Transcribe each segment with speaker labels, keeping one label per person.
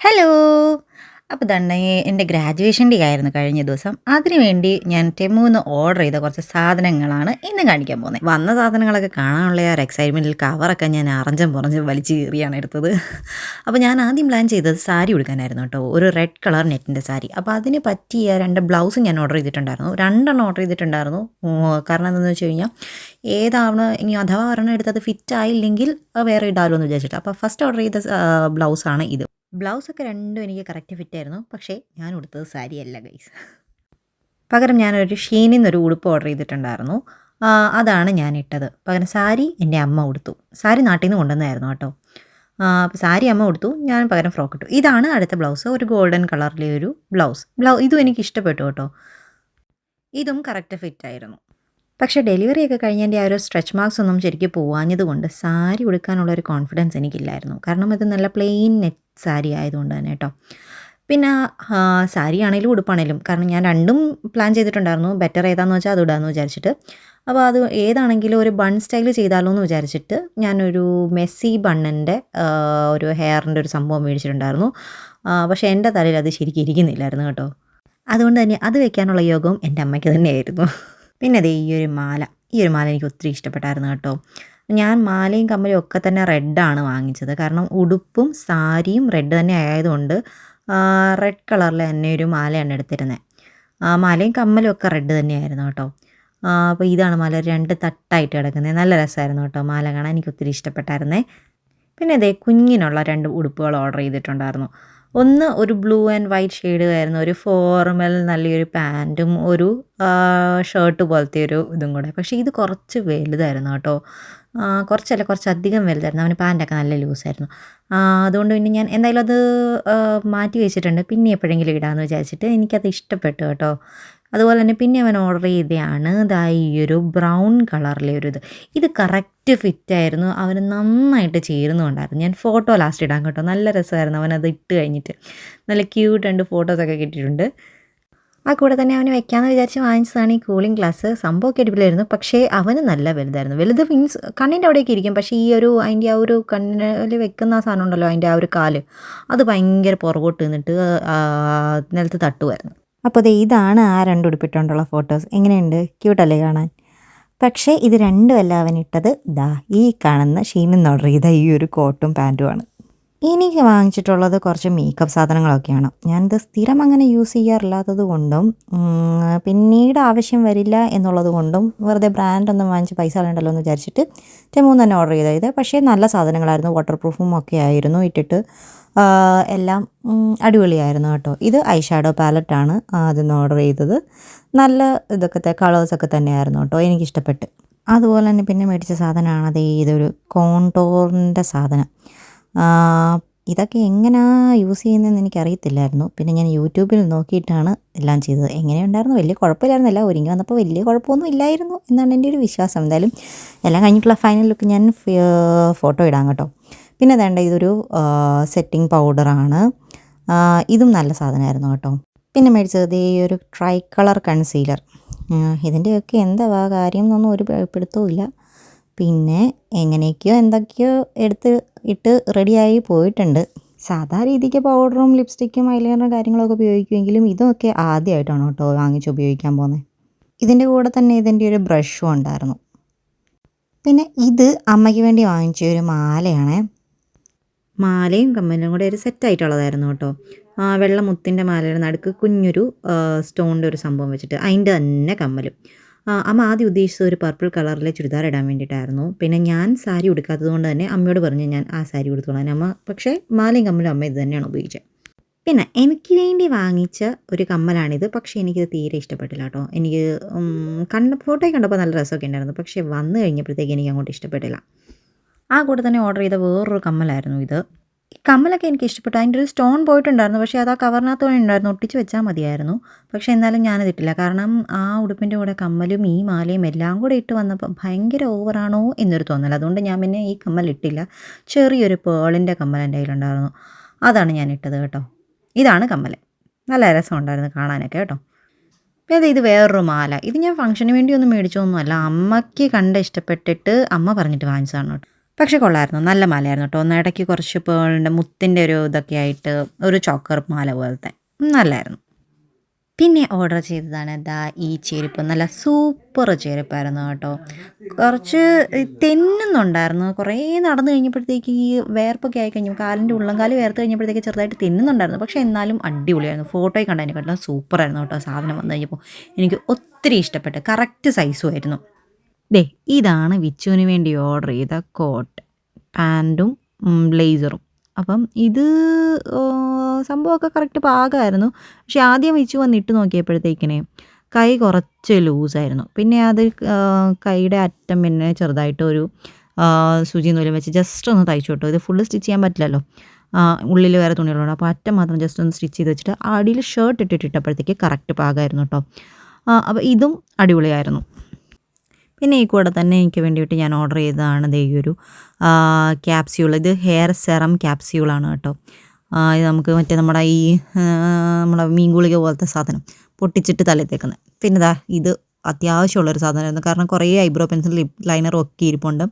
Speaker 1: Hello. അപ്പോൾ തന്നെ എന്റെ ഗ്രാജുവേഷൻ ഡേ ആയിരുന്നു കഴിഞ്ഞ ദിവസം. അതിനുവേണ്ടി ഞാൻ ടെമുന്ന് ഓർഡർ ചെയ്ത കുറച്ച് സാധനങ്ങളാണ് ഇന്ന് കാണിക്കാൻ പോകുന്നത് വന്ന സാധനങ്ങളൊക്കെ കാണാനുള്ള ആ ഒരു എക്സൈറ്റ്മെന്റിൽ കവറൊക്കെ ഞാൻ അറഞ്ചം പുറഞ്ചും വലിച്ചു കീറിയാണ് എടുത്തത്. അപ്പോൾ ഞാൻ ആദ്യം പ്ലാൻ ചെയ്തത് സാരി ഉടുക്കാനായിരുന്നു കേട്ടോ. ഒരു റെഡ് കളർ നെറ്റിന്റെ സാരി. അപ്പോൾ അതിന് പറ്റിയ രണ്ട് ബ്ലൗസ് ഞാൻ ഓർഡർ ചെയ്തിട്ടുണ്ടായിരുന്നു. രണ്ടെണ്ണം ഓർഡർ ചെയ്തിട്ടുണ്ടായിരുന്നു. കാരണം എന്താണെന്ന് വെച്ച് കഴിഞ്ഞാൽ ഏതാണ് ഇനി അഥവാ ഒരെണ്ണം എടുത്തത് ഫിറ്റ് ആയില്ലെങ്കിൽ വേറെ ഇടാമല്ലോ എന്ന് വിചാരിച്ചിട്ട്. അപ്പോൾ ഫസ്റ്റ് ഓർഡർ ചെയ്ത ബ്ലൗസാണ് ഇത്. ബ്ലൗസൊക്കെ രണ്ടും എനിക്ക് കറക്റ്റ് ഫിറ്റ് ആയിരുന്നു. പക്ഷേ ഞാൻ ഉടുത്തത് സാരിയല്ല ഗൈസ് പകരം ഞാനൊരു ഷീനിൽ നിന്നൊരു ഉടുപ്പ് ഓർഡർ ചെയ്തിട്ടുണ്ടായിരുന്നു. അതാണ് ഞാൻ ഇട്ടത്. പകരം സാരി എന്റെ അമ്മ ഉടുത്തു. സാരി നാട്ടിൽ നിന്ന് കൊണ്ടുവന്നായിരുന്നു കേട്ടോ. അപ്പോൾ സാരി അമ്മ ഉടുത്തു. ഞാൻ പകരം ഫ്രോക്ക് ഇട്ടു. ഇതാണ് അടുത്ത ബ്ലൗസ് ഒരു ഗോൾഡൻ കളറിലെ ഒരു ബ്ലൗസ് ബ്ലൗ ഇതും എനിക്ക് ഇഷ്ടപ്പെട്ടു കേട്ടോ. ഇതും കറക്റ്റ് ഫിറ്റ് ആയിരുന്നു. പക്ഷേ ഡെലിവറി ഒക്കെ കഴിഞ്ഞതിന്റെ ആ ഒരു സ്ട്രെച്ച് മാർക്സ് ഒന്നും ശരിക്കും പോവാഞ്ഞതുകൊണ്ട് സാരി ഉടുക്കാനുള്ള ഒരു കോൺഫിഡൻസ് എനിക്കില്ലായിരുന്നു. കാരണം ഇത് നല്ല പ്ലെയിൻ നെറ്റ് സാരി ആയതുകൊണ്ട് തന്നെ കേട്ടോ. പിന്നെ സാരി ആണെങ്കിലും ഉടുപ്പാണേലും. കാരണം ഞാൻ രണ്ടും പ്ലാൻ ചെയ്തിട്ടുണ്ടായിരുന്നു. ബെറ്റർ ഏതാന്ന് വെച്ചാൽ അത് ഇടാമെന്ന് വിചാരിച്ചിട്ട്. അപ്പോൾ അത് ഏതാണെങ്കിലും ഒരു ബൺ സ്റ്റൈൽ ചെയ്താലോ എന്ന് വിചാരിച്ചിട്ട് ഞാനൊരു മെസ്സി ബണ്ണിന്റെ ഒരു ഹെയറിന്റെ ഒരു സംഭവം മേടിച്ചിട്ടുണ്ടായിരുന്നു. പക്ഷേ എന്റെ തലയിൽ അത് ശരിക്കും ഇരിക്കുന്നില്ലായിരുന്നു കേട്ടോ. അതുകൊണ്ട് തന്നെ അത് വെക്കാനുള്ള യോഗവും എന്റെ അമ്മയ്ക്ക് തന്നെയായിരുന്നു. പിന്നെ ദേ ഈ ഒരു മാല. ഈ ഒരു മാല എനിക്ക് ഒത്തിരി ഇഷ്ടപ്പെട്ടായിരുന്നു കേട്ടോ. ഞാൻ മാലയും കമ്മലും ഒക്കെ തന്നെ റെഡാണ് വാങ്ങിച്ചത്. കാരണം ഉടുപ്പും സാരിയും റെഡ് തന്നെ ആയതുകൊണ്ട് റെഡ് കളറിൽ തന്നെ ഒരു മാലയാണ് എടുത്തിരുന്നത് മാലയും കമ്മലും ഒക്കെ റെഡ് തന്നെയായിരുന്നു കേട്ടോ. അപ്പോൾ ഇതാണ് മാല. രണ്ട് തട്ടായിട്ട് കിടക്കുന്നത് നല്ല രസമായിരുന്നു കേട്ടോ മാല കാണാൻ. എനിക്ക് ഒത്തിരി ഇഷ്ടപ്പെട്ടായിരുന്നേ. പിന്നെ അതേ കുഞ്ഞിനുള്ള രണ്ട് ഉടുപ്പുകൾ ഓർഡർ ചെയ്തിട്ടുണ്ടായിരുന്നു. ഒന്ന് ഒരു ബ്ലൂ ആൻഡ് വൈറ്റ് ഷെയ്ഡ് ആയിരുന്നു. ഒരു ഫോർമൽ നല്ലൊരു പാന്റും ഒരു ഷർട്ട് പോലത്തെ ഒരു ഇതും കൂടെ. പക്ഷേ ഇത് കുറച്ച് വലുതായിരുന്നു കേട്ടോ. കുറച്ചല്ല കുറച്ചധികം വലുതായിരുന്നു. അവന് പാന്റൊക്കെ നല്ല ലൂസായിരുന്നു അതുകൊണ്ട് പിന്നെ ഞാൻ എന്തായാലും അത് മാറ്റി വെച്ചിട്ടുണ്ട്. പിന്നെ എപ്പോഴെങ്കിലും ഇടാമെന്ന് വിചാരിച്ചിട്ട് എനിക്കത് ഇഷ്ടപ്പെട്ടു കേട്ടോ. അതുപോലെ തന്നെ പിന്നെ അവൻ ഓർഡർ ചെയ്തതാണ് ഇതാ ഈ ഒരു ബ്രൗൺ കളറിലെ ഒരു ഇത്. ഇത് കറക്റ്റ് ഫിറ്റായിരുന്നു അവന് നന്നായിട്ട് ചേരുന്നുണ്ടായിരുന്നു. ഞാൻ ഫോട്ടോ ലാസ്റ്റ് ഇടാൻ കേട്ടോ. നല്ല രസമായിരുന്നു അവനത് ഇട്ട് കഴിഞ്ഞിട്ട്. നല്ല ക്യൂട്ട് രണ്ട് ഫോട്ടോസൊക്കെ കിട്ടിയിട്ടുണ്ട്. ആ കൂടെ തന്നെ അവന് വെക്കാമെന്ന് വിചാരിച്ച് വാങ്ങിച്ചതാണ് ഈ കൂളിംഗ് ഗ്ലാസ് സംഭവമൊക്കെ അടിപൊളിയായിരുന്നു. പക്ഷേ അവന് നല്ല വലുതായിരുന്നു. വലുത് മീൻസ് കണ്ണിന്റെ അവിടെയൊക്കെ ഇരിക്കും. പക്ഷേ ഈ ഒരു അതിന്റെ ആ ഒരു കണ്ണിൽ വെക്കുന്ന സാധനം ഉണ്ടല്ലോ അതിന്റെ ആ ഒരു കാൽ. അത് ഭയങ്കര പുറകോട്ട് നിന്നിട്ട് നിലത്ത് തട്ടുമായിരുന്നു. അപ്പോൾ ദേ ഇതാണ് ആ രണ്ട് ഉടുപ്പിട്ടുകൊണ്ടുള്ള ഫോട്ടോസ്. എങ്ങനെയുണ്ട്? ക്യൂട്ടല്ലേ കാണാൻ? പക്ഷേ ഇത് രണ്ടുമല്ല അവൻ ഇട്ടത്. ദാ ഈ കാണുന്ന ഷീനിന്ന് ഓർഡർ ചെയ്ത ഈ ഒരു കോട്ടും പാന്റുമാണ് എനിക്ക് വാങ്ങിച്ചിട്ടുള്ളത് കുറച്ച് മേക്കപ്പ് സാധനങ്ങളൊക്കെയാണ്. ഞാനിത് സ്ഥിരം അങ്ങനെ യൂസ് ചെയ്യാറില്ലാത്തത് കൊണ്ടും പിന്നീട് ആവശ്യം വരില്ല എന്നുള്ളത് കൊണ്ടും വെറുതെ ബ്രാൻഡൊന്നും വാങ്ങിച്ച് പൈസ കളയണ്ടല്ലോ എന്ന് വിചാരിച്ചിട്ട് ടെമൂന്ന് തന്നെ ഓർഡർ ചെയ്തത്. പക്ഷേ നല്ല സാധനങ്ങളായിരുന്നു. വാട്ടർ പ്രൂഫും ഒക്കെ ആയിരുന്നു ഇട്ടിട്ട്. എല്ലാം അടിപൊളിയായിരുന്നു കേട്ടോ. ഇത് ഐ ഷാഡോ പാലറ്റാണ് അതിന്ന് ഓർഡർ ചെയ്തത്. നല്ല ഇതൊക്കെ കളേഴ്സൊക്കെ തന്നെയായിരുന്നു കേട്ടോ എനിക്കിഷ്ടപ്പെട്ട്. അതുപോലെ തന്നെ പിന്നെ മേടിച്ച സാധനമാണ് അത് ഇതൊരു കോണ്ടോറിന്റെ സാധനം. ഇതൊക്കെ എങ്ങനെയാണ് യൂസ് ചെയ്യുന്നതെന്ന് എനിക്കറിയത്തില്ലായിരുന്നു. പിന്നെ ഞാൻ യൂട്യൂബിൽ നോക്കിയിട്ടാണ് എല്ലാം ചെയ്തത്. എങ്ങനെയുണ്ടായിരുന്നു? വലിയ കുഴപ്പമില്ലായിരുന്നില്ല ഒരുങ്ങി വന്നപ്പോൾ വലിയ കുഴപ്പമൊന്നും ഇല്ലായിരുന്നു എന്നാണ് എന്റെ ഒരു വിശ്വാസം. എന്തായാലും എല്ലാം കഴിഞ്ഞിട്ടുള്ള ഫൈനൽ ലുക്ക് ഞാൻ ഫോട്ടോ ഇടാം കേട്ടോ. പിന്നെ വേണ്ട ഇതൊരു സെറ്റിംഗ് പൗഡറാണ് ഇതും നല്ല സാധനമായിരുന്നു കേട്ടോ. പിന്നെ മേടിച്ചത് ഈ ഒരു ട്രൈ കളർ കൺസീലർ ഇതിന്റെയൊക്കെ എന്താ കാര്യം എന്നൊന്നും ഒരു പിടുത്തവും പിന്നെ എങ്ങനെയൊക്കെയോ എന്തൊക്കെയോ എടുത്ത് ഇട്ട് റെഡിയായി പോയിട്ടുണ്ട്. സാധാ രീതിക്ക് പൗഡറും ലിപ്സ്റ്റിക്കും ഐലൈനറും കാര്യങ്ങളൊക്കെ ഉപയോഗിക്കുമെങ്കിലും ഇതൊക്കെ ആദ്യമായിട്ടാണ് കേട്ടോ വാങ്ങിച്ച് ഉപയോഗിക്കാൻ പോകുന്നത്. ഇതിന്റെ കൂടെ തന്നെ ഇതിന്റെ ഒരു ബ്രഷും ഉണ്ടായിരുന്നു. പിന്നെ ഇത് അമ്മയ്ക്ക് വേണ്ടി വാങ്ങിച്ച ഒരു മാലയാണ്. മാലയും കമ്മലും കൂടെ ഒരു സെറ്റായിട്ടുള്ളതായിരുന്നു കേട്ടോ. വെള്ള മുത്തിന്റെ മാലയുടെ നടുക്ക് കുഞ്ഞൊരു സ്റ്റോണിന്റെ ഒരു സംഭവം വെച്ചിട്ട് അതിന്റെ തന്നെ കമ്മലും. അമ്മ ആദ്യം ഉദ്ദേശിച്ചത് ഒരു പർപ്പിൾ കളറിലെ ചുരിദാർ ഇടാൻ വേണ്ടിയിട്ടായിരുന്നു. പിന്നെ ഞാൻ സാരി ഉടുക്കാത്തത് കൊണ്ട് തന്നെ അമ്മയോട് പറഞ്ഞ് ഞാൻ ആ സാരി ഉടുത്തോളാൻ അമ്മ പക്ഷേ മാലയും കമ്മലും അമ്മ ഇത് തന്നെയാണ് ഉപയോഗിച്ചത്. പിന്നെ എനിക്ക് വേണ്ടി വാങ്ങിച്ച ഒരു കമ്മലാണിത്. പക്ഷേ എനിക്കിത് തീരെ ഇഷ്ടപ്പെട്ടില്ല കേട്ടോ. എനിക്ക് കണ്ട ഫോട്ടോയിൽ കണ്ടപ്പോൾ നല്ല രസമൊക്കെ ഉണ്ടായിരുന്നു. പക്ഷേ വന്നു കഴിഞ്ഞപ്പോഴത്തേക്ക് എനിക്ക് അങ്ങോട്ട് ഇഷ്ടപ്പെട്ടില്ല. ആ കൂടെ തന്നെ ഓർഡർ ചെയ്ത വേറൊരു കമ്മലായിരുന്നു ഇത്. കമ്മലൊക്കെ എനിക്ക് ഇഷ്ടപ്പെട്ടു. അതിന്റെ ഒരു സ്റ്റോൺ പോയിട്ടുണ്ടായിരുന്നു. പക്ഷേ അത് ആ കവറിനകത്ത് ഉണ്ടായിരുന്നു. ഒട്ടിച്ച് വെച്ചാൽ മതിയായിരുന്നു. പക്ഷേ എന്നാലും ഞാനത് ഇട്ടില്ല. കാരണം ആ ഉടുപ്പിന്റെ കൂടെ കമ്മലും ഈ മാലയും എല്ലാം കൂടെ ഇട്ട് വന്നപ്പോൾ ഭയങ്കര ഓവറാണോ എന്നൊരു തോന്നൽ. അതുകൊണ്ട് ഞാൻ പിന്നെ ഈ കമ്മൽ ഇട്ടില്ല. ചെറിയൊരു പേളിന്റെ കമ്മൽ എന്റെ കയ്യിലുണ്ടായിരുന്നു. അതാണ് ഞാൻ ഇട്ടത് കേട്ടോ. ഇതാണ് കമ്മൽ. നല്ല രസം ഉണ്ടായിരുന്നു കാണാനൊക്കെ കേട്ടോ. ദേ ഇത് വേറൊരു മാല. ഇത് ഞാൻ ഫംഗ്ഷന് വേണ്ടി ഒന്നും മേടിച്ചൊന്നുമല്ല. അമ്മയ്ക്ക് കണ്ട ഇഷ്ടപ്പെട്ടിട്ട് അമ്മ പറഞ്ഞിട്ട് വാങ്ങിച്ചതാണ് കേട്ടോ. പക്ഷെ കൊള്ളായിരുന്നു. നല്ല മാലയായിരുന്നു കേട്ടോ. ഒന്ന് ഇടയ്ക്ക് കുറച്ച് പേളിന്റെ മുത്തിന്റെ ഒരു ഇതൊക്കെ ആയിട്ട് ഒരു ചോക്കർ മാല പോലത്തെ. നല്ലായിരുന്നു. പിന്നെ ഓർഡർ ചെയ്തതാണ് ദാ ഈ ചെരുപ്പ്. നല്ല സൂപ്പർ ചെരുപ്പായിരുന്നു കേട്ടോ. കുറച്ച് തെന്നുന്നുണ്ടായിരുന്നു. കുറേ നടന്നു കഴിഞ്ഞപ്പോഴത്തേക്ക് ഈ വേർപ്പൊക്കെ ആയി കഴിഞ്ഞു. കാലിന്റെ ഉള്ളംകാൽ വേർത്ത് കഴിഞ്ഞപ്പോഴത്തേക്ക് ചെറുതായിട്ട് തെന്നുന്നുണ്ടായിരുന്നു. പക്ഷേ എന്നാലും അടിപൊളിയായിരുന്നു. ഫോട്ടോയിൽ കണ്ടതിനെക്കാട്ടിലും സൂപ്പറായിരുന്നു കേട്ടോ സാധനം വന്നു കഴിഞ്ഞപ്പോൾ. എനിക്ക് ഒത്തിരി ഇഷ്ടപ്പെട്ടു. കറക്റ്റ് സൈസും ആയിരുന്നു. ദേ ഇതാണ് വിച്ചുവിന് വേണ്ടി ഓർഡർ ചെയ്ത കോട്ട് പാന്റും ബ്ലേസറും അപ്പം ഇത് സംഭവമൊക്കെ കറക്റ്റ് പാകമായിരുന്നു. പക്ഷെ ആദ്യം വിച്ചു വന്ന് ഇട്ട് നോക്കിയപ്പോഴത്തേക്കിനെ കൈ കുറച്ച് ലൂസായിരുന്നു. പിന്നെ അത് കൈയുടെ അറ്റം പിന്നെ ചെറുതായിട്ട് ഒരു സൂചി നൂലും വെച്ച് ജസ്റ്റ് ഒന്ന് തയ്ച്ചു കിട്ടും ഇത് ഫുള്ള് സ്റ്റിച്ച് ചെയ്യാൻ പറ്റില്ലല്ലോ. ഉള്ളിൽ വേറെ തുണികളുണ്ട്. അപ്പോൾ അറ്റം മാത്രം ജസ്റ്റ് ഒന്ന് സ്റ്റിച്ച് ചെയ്ത് വെച്ചിട്ട് അടിയിൽ ഷർട്ട് ഇട്ടിട്ടിട്ടപ്പോഴത്തേക്ക് കറക്റ്റ് പാകമായിരുന്നു കേട്ടോ. അപ്പോൾ ഇതും അടിപൊളിയായിരുന്നു. പിന്നെ ഈ കൂടെ തന്നെ എനിക്ക് വേണ്ടിയിട്ട് ഞാൻ ഓർഡർ ചെയ്തതാണ് ദേ ഈ ഒരു ക്യാപ്സ്യൂൾ ഇത് ഹെയർ സെറം ക്യാപ്സ്യൂളാണ് കേട്ടോ. ഇത് നമുക്ക് മറ്റേ നമ്മുടെ ഈ നമ്മുടെ മീൻ ഗുളിക പോലത്തെ സാധനം പൊട്ടിച്ചിട്ട് തലയിൽ തേക്കുന്നത് പിന്നെ ഇതാ ഇത് അത്യാവശ്യമുള്ളൊരു സാധനമായിരുന്നു. കാരണം കുറേ ഐബ്രോ പെൻസിൽ ലിപ് ലൈനറും ഒക്കെ ഇരിപ്പുണ്ട്.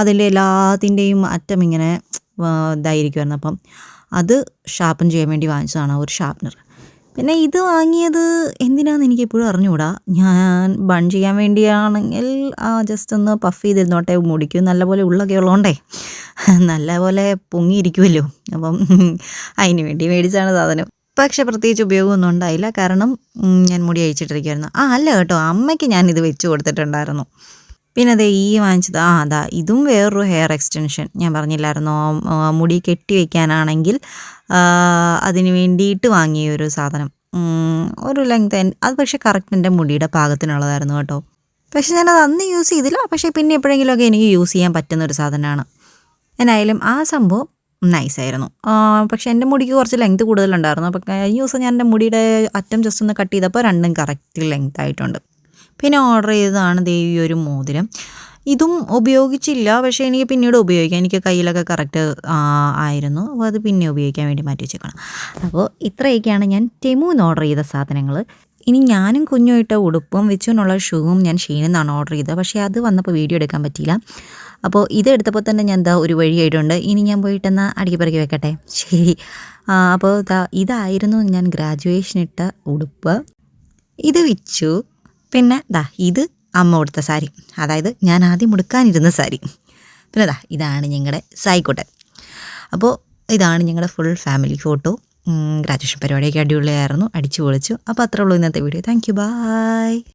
Speaker 1: അതിൽ എല്ലാത്തിന്റെയും അറ്റം ഇങ്ങനെ ഇതായിരിക്കുമായിരുന്നു അപ്പം അത് ഷാർപ്പൻ ചെയ്യാൻ വേണ്ടി വാങ്ങിച്ചതാണ് ഒരു ഷാർപ്പനർ പിന്നെ ഇത് വാങ്ങിയത് എന്തിനാന്ന് എനിക്ക് എപ്പോഴും അറിഞ്ഞുകൂടാ ഞാൻ ബൺ ചെയ്യാൻ വേണ്ടിയാണെങ്കിൽ ആ ജസ്റ്റ് ഒന്ന് പഫ് ചെയ്തിരുന്നോട്ടെ മുടിക്കും നല്ലപോലെ ഉള്ളൊക്കെ ഉള്ളതുകൊണ്ടേ നല്ലപോലെ പൊങ്ങിയിരിക്കുമല്ലോ അപ്പം അതിന് വേണ്ടി മേടിച്ചാണ് സാധനം. പക്ഷേ പ്രത്യേകിച്ച് ഉപയോഗമൊന്നും ഉണ്ടായില്ല. കാരണം ഞാൻ മുടി അയച്ചിട്ടിരിക്കുമായിരുന്നു ആ അല്ല കേട്ടോ അമ്മയ്ക്ക് ഞാൻ ഇത് വെച്ച് കൊടുത്തിട്ടുണ്ടായിരുന്നു. പിന്നെ അതേ ഈ വാങ്ങിച്ചത് ആ അതാ ഇതും വേറൊരു ഹെയർ എക്സ്റ്റൻഷൻ ഞാൻ പറഞ്ഞില്ലായിരുന്നോ? മുടി കെട്ടി വയ്ക്കാനാണെങ്കിൽ അതിന് വേണ്ടിയിട്ട് വാങ്ങിയ ഒരു സാധനം. ഒരു ലെങ്ത് അത് പക്ഷേ കറക്റ്റ് എന്റെ മുടിയുടെ പാകത്തിനുള്ളതായിരുന്നു കേട്ടോ. പക്ഷേ ഞാനത് അന്ന് യൂസ് ചെയ്തില്ല. പക്ഷേ പിന്നെ എപ്പോഴെങ്കിലുമൊക്കെ എനിക്ക് യൂസ് ചെയ്യാൻ പറ്റുന്ന ഒരു സാധനമാണ്. എന്നായാലും ആ സംഭവം നൈസായിരുന്നു പക്ഷെ എന്റെ മുടിക്ക് കുറച്ച് ലെങ്ത് കൂടുതലുണ്ടായിരുന്നു. അപ്പോൾ കഴിഞ്ഞ ദിവസം ഞാൻ എന്റെ മുടിയുടെ അറ്റം ജസ്റ്റ് ഒന്ന് കട്ട് ചെയ്തപ്പോൾ രണ്ടും കറക്റ്റ് ലെങ്ത് ആയിട്ടുണ്ട്. പിന്നെ ഓർഡർ ചെയ്തതാണ് ദേ ഈ ഒരു മോതിരം. ഇതും ഉപയോഗിച്ചില്ല. പക്ഷേ എനിക്ക് പിന്നീട് ഉപയോഗിക്കാം. എനിക്ക് കയ്യിലൊക്കെ കറക്റ്റ് ആയിരുന്നു. അപ്പോൾ അത് പിന്നെ ഉപയോഗിക്കാൻ വേണ്ടി മാറ്റി വെച്ചേക്കണം. അപ്പോൾ ഇത്രയൊക്കെയാണ് ഞാൻ ടെമുന്ന് ഓർഡർ ചെയ്ത സാധനങ്ങൾ. ഇനി ഞാനും കുഞ്ഞുമായിട്ട് ഉടുപ്പും വെച്ചുകൊണ്ടുള്ള ഷൂവും ഞാൻ ഷീനിൽ നിന്നാണ് ഓർഡർ ചെയ്തത്. പക്ഷേ അത് വന്നപ്പോൾ വീഡിയോ എടുക്കാൻ പറ്റിയില്ല. അപ്പോൾ ഇത് എടുത്തപ്പോൾ തന്നെ ഞാൻ എന്താ ഒരു വഴിയായിട്ടുണ്ട് ഇനി ഞാൻ പോയിട്ടെന്നാൽ അടുക്കി പറക്കി വെക്കട്ടെ. ശരി. അപ്പോൾ ഇതായിരുന്നു ഞാൻ ഗ്രാജുവേഷൻ ഇട്ട ഉടുപ്പ്. ഇത് വിച്ചു. പിന്നെ ദാ ഇത് അമ്മ കൊടുത്ത സാരി. അതായത് ഞാൻ ആദ്യം ഉടുക്കാനിരുന്ന സാരി. പിന്നെ ദാ ഇതാണ് ഞങ്ങളുടെ സായിക്കോട്ടെ അപ്പോൾ ഇതാണ് ഞങ്ങളുടെ ഫുൾ ഫാമിലി ഫോട്ടോ ഗ്രാജുവേഷൻ പരിപാടിയൊക്കെ അടിപൊളിയായിരുന്നു. അടിച്ചു പൊളിച്ചു. അപ്പോൾ അത്രേ ഉള്ളൂ ഇന്നത്തെ വീഡിയോ താങ്ക് യു ബൈ